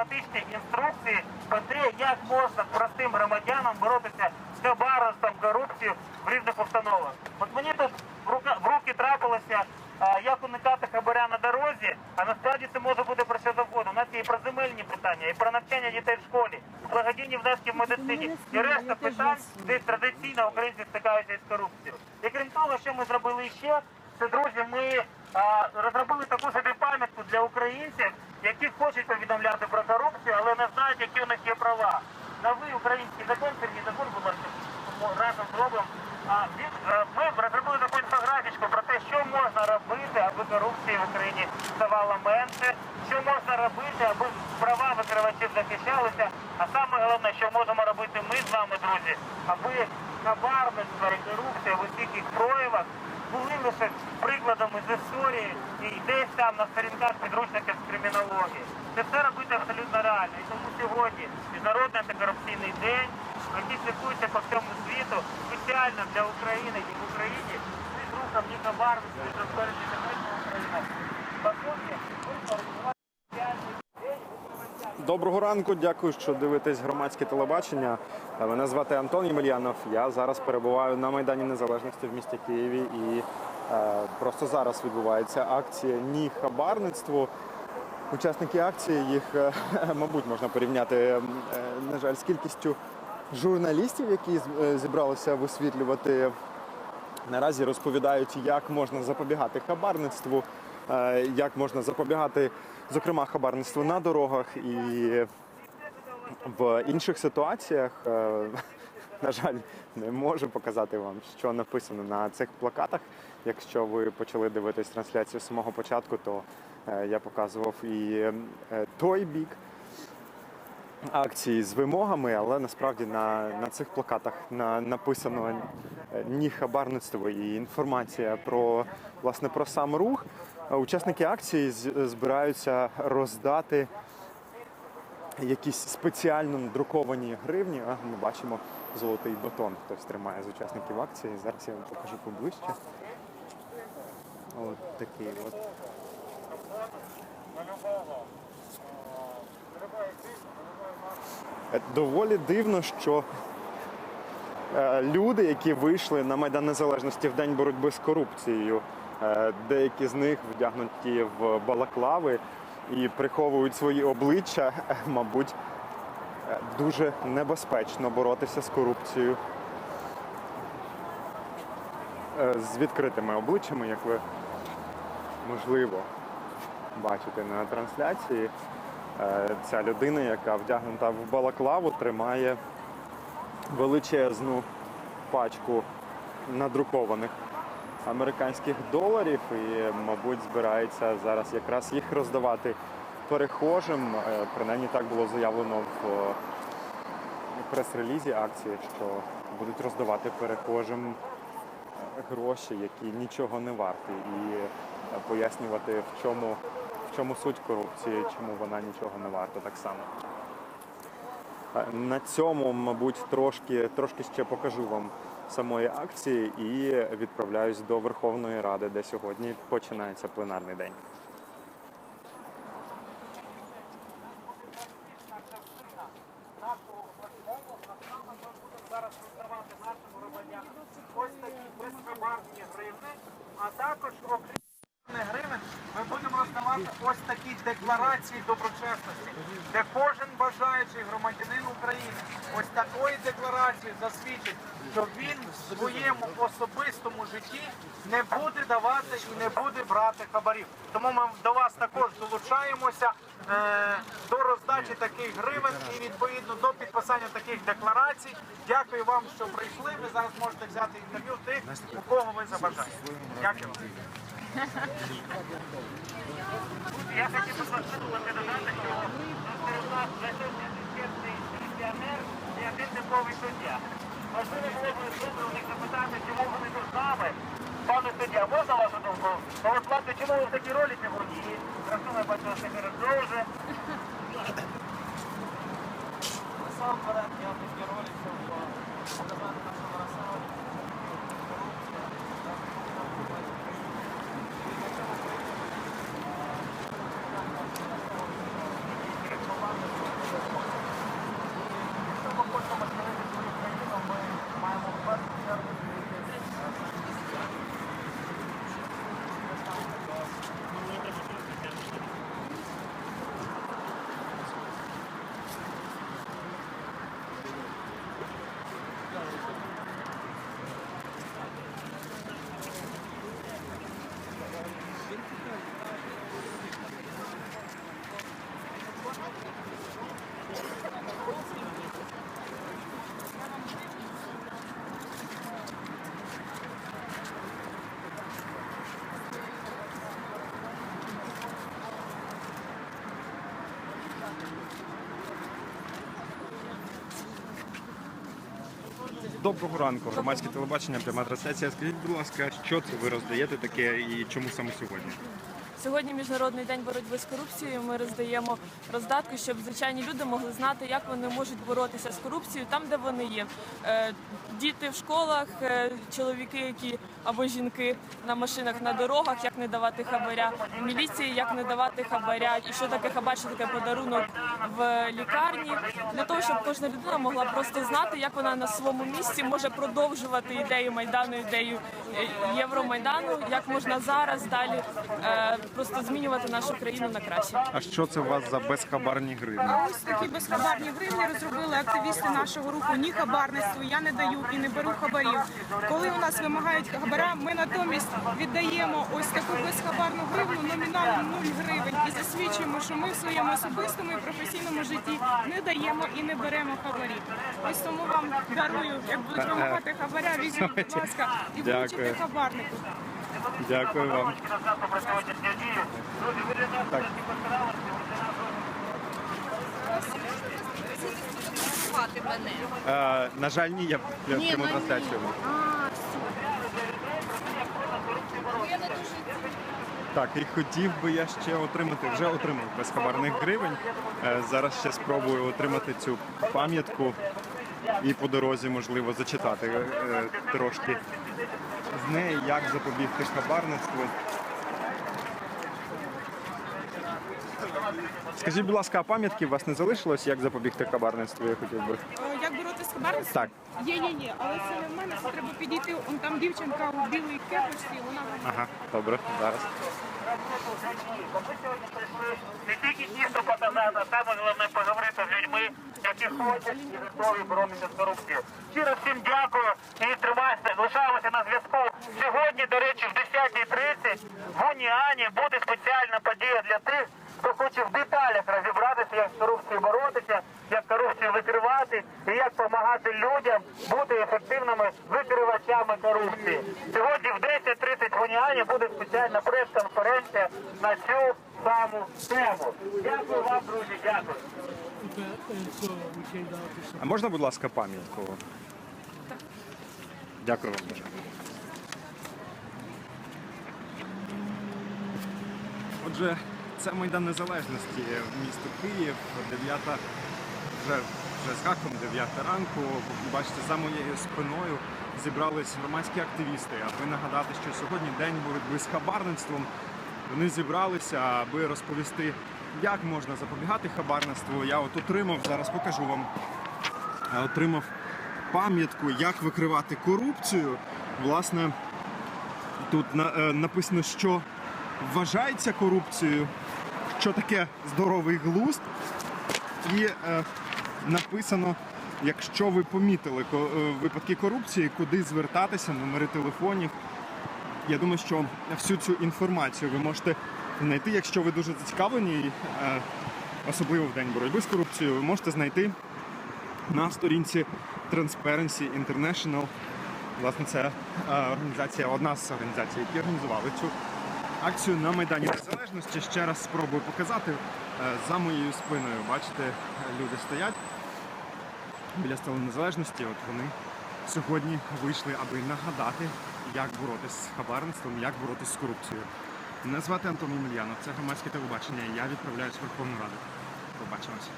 систематичні інструкції про те, як можна простим громадянам боротися з хабарництвом, корупцією в різних установах. От мені тут в руки трапилося, як уникати хабаря на дорозі, а насправді це може бути про що завгодно. У нас є і про земельні питання, і про навчання дітей в школі, благодійні внески в медицині, і решта питань, де традиційно українці стикаються із корупцією. І крім того, що ми зробили ще, це друзі, ми а, розробили таку собі пам'ятку для українців, які хочуть повідомляти про корупцію, але не знають, які у них є права. Новий український закон, Сергій, закон, будь ласка, разом зробимо. Е, ми розробили таку інфографічку про те, що можна робити, аби корупції в Україні ставало менше, що можна робити, аби права викривачів захищалися. А саме головне, що можемо робити ми з вами, друзі, аби хабарництво і корупція в усіх їх проявах були лише прикладами з історії і десь там на сторінках підручників з кримінології. Це все робити абсолютно реально. І тому сьогодні Міжнародний антикорупційний день, який святкується по всьому світу, спеціально для України і в Україні з рухом Ніка Барбіса і викривача. Доброго ранку, дякую, що дивитесь громадське телебачення. Мене звати Антон Ємельянов. Я зараз перебуваю на Майдані Незалежності в місті Києві і е, просто зараз відбувається акція Ні хабарництву. Учасники акції їх, е, мабуть, можна порівняти, е, на жаль, з кількістю журналістів, які е, зібралися висвітлювати наразі розповідають, як можна запобігати хабарництву, як можна запобігати, зокрема, хабарництву на дорогах і в інших ситуаціях. На жаль, не можу показати вам, що написано на цих плакатах. Якщо ви почали дивитись трансляцію з самого початку, то я показував і е, той бік акції з вимогами, але насправді на, на цих плакатах на, написано е, ні хабарництво і інформація про власне про сам рух. Е, Учасники акції збираються роздати якісь спеціально друковані гривні. А, ми бачимо золотий батон. Хтось тримає з учасників акції. Зараз я вам покажу поближче. От такий от. Е, Доволі дивно, що е, люди, які вийшли на Майдан Незалежності в день боротьби з корупцією, е, деякі з них вдягнуті в балаклави і приховують свої обличчя, мабуть, дуже небезпечно боротися з корупцією. З відкритими обличчями, як ви можливо бачите на трансляції. Е, Ця людина, яка вдягнута в балаклаву, тримає величезну пачку надрукованих американських доларів і, мабуть, збирається зараз якраз їх роздавати перехожим. Е, Принаймні так було заявлено в е, прес-релізі акції, що будуть роздавати перехожим гроші, які нічого не варті, і пояснювати, в чому, чому суть корупції, чому вона нічого не варта так само. Е, На цьому, мабуть, трошки, трошки ще покажу вам самої акції і відправляюсь до Верховної Ради, де сьогодні починається пленарний день. зараз роздавати нашим громадянам ось такі безхабарні гривни, а також окрім гривень ми будемо ось такі декларації доброчесності, де кожен бажаючий громадянин України ось такої декларації засвідчить, що він в своєму особистому житті не буде давати і не буде брати хабарів. Тому ми до вас також долучаємося е, до роздачі таких гривень і відповідно до підписання таких декларацій. Дякую вам, що прийшли. Ви зараз можете взяти інтерв'ю тих, у кого ви забажаєте. Дякую вам. Я хотів би сказати додати, що серед нас присутній чесний пенсіонер і один типовий суддя. Можливо, було б у них запитати, чому вони тут з нами. Пане суддя, можна вашу думку? Голосувати, чому ви в такій ролі сьогодні? І красу я що ви вже. Насамперед я такі ролі, щоб показати Доброго ранку, громадське телебачення, пряма трансляція. Скажіть, будь ласка, що це ви роздаєте таке і чому саме сьогодні? Сьогодні міжнародний день боротьби з корупцією. Ми роздаємо роздатки, щоб звичайні люди могли знати, як вони можуть боротися з корупцією там, де вони є. Е, Діти в школах, е, чоловіки, які або жінки на машинах на дорогах, як не давати хабаря, міліції, як не давати хабаря, і що таке хабар, що таке подарунок в лікарні, для того, щоб кожна людина могла просто знати, як вона на своєму місці може продовжувати ідею майдану, ідею е, Євромайдану, як можна зараз далі просто змінювати нашу країну на краще. А що це у вас за безхабарні гривні? Ось такі безхабарні гривні розробили активісти нашого руху ні хабарництво, я не даю і не беру хабарів. Коли у нас вимагають хабара, ми натомість віддаємо ось таку безхабарну гривну номіналом 0 гривень і засвідчуємо, що ми в своєму особистому і професійному житті не даємо і не беремо хабарів. Ось тому вам дарую, як будуть вимагати хабаря, візьміть, будь ласка, і Дякую. хабарнику. Дякую вам. Так. Е, на жаль, ні, я я Ні, пряму ну, ні. трансляцію. А, Так, і хотів би я ще отримати, вже отримав безхабарних гривень. Е, Зараз ще спробую отримати цю пам'ятку і по дорозі, можливо, зачитати е, трошки з неї, як запобігти хабарництву. Скажіть, будь ласка, а пам'ятки у вас не залишилось, як запобігти хабарництву, я хотів би. Е, Як боротися з хабарництвом? Так. Є, є, є, але це не в мене, це треба підійти. Он там дівчинка у білій кепочці, вона вам Ага, добре, зараз. не тільки дійсно показати, а саме головне поговорити з людьми, які хочуть і готові боротися з корупцією. Щиро всім дякую і тримайся, зв'язку. Сьогодні, до речі, в 10.30 в Уніані буде спеціальна подія для тих, хто хоче в деталях розібратися, як з корупцією боротися, як корупцію викривати і як допомагати людям бути ефективними викривачами корупції. Сьогодні в 10.30 в Уніані буде спеціальна прес-конференція на цю саму тему. Дякую вам, друзі, дякую. А можна, будь ласка, пам'ятку? Дякую вам Отже, це Майдан Незалежності, місто Київ, 9, вже, вже з хаком 9 ранку. Бачите, за моєю спиною зібрались громадські активісти, аби нагадати, що сьогодні день боротьби з хабарництвом. Вони зібралися, аби розповісти, як можна запобігати хабарництву. Я от отримав, зараз покажу вам е, отримав пам'ятку, як викривати корупцію. Власне, тут е, написано, що вважається корупцією, що таке здоровий глузд. І е, написано, якщо ви помітили е, випадки корупції, куди звертатися, номери телефонів. Я думаю, що всю цю інформацію ви можете знайти, якщо ви дуже зацікавлені, е, особливо в день боротьби з корупцією, ви можете знайти на сторінці Transparency International. Власне, це е, організація, одна з організацій, які організували цю акцію на Майдані Незалежності. Ще раз спробую показати. Е, За моєю спиною, бачите, люди стоять біля столу незалежності. От вони сьогодні вийшли, аби нагадати, як боротися з хабарництвом, як боротися з корупцією. Мене звати Антон Ємельянов, це громадське телебачення. Я відправляюсь в Верховну Раду. Побачимося.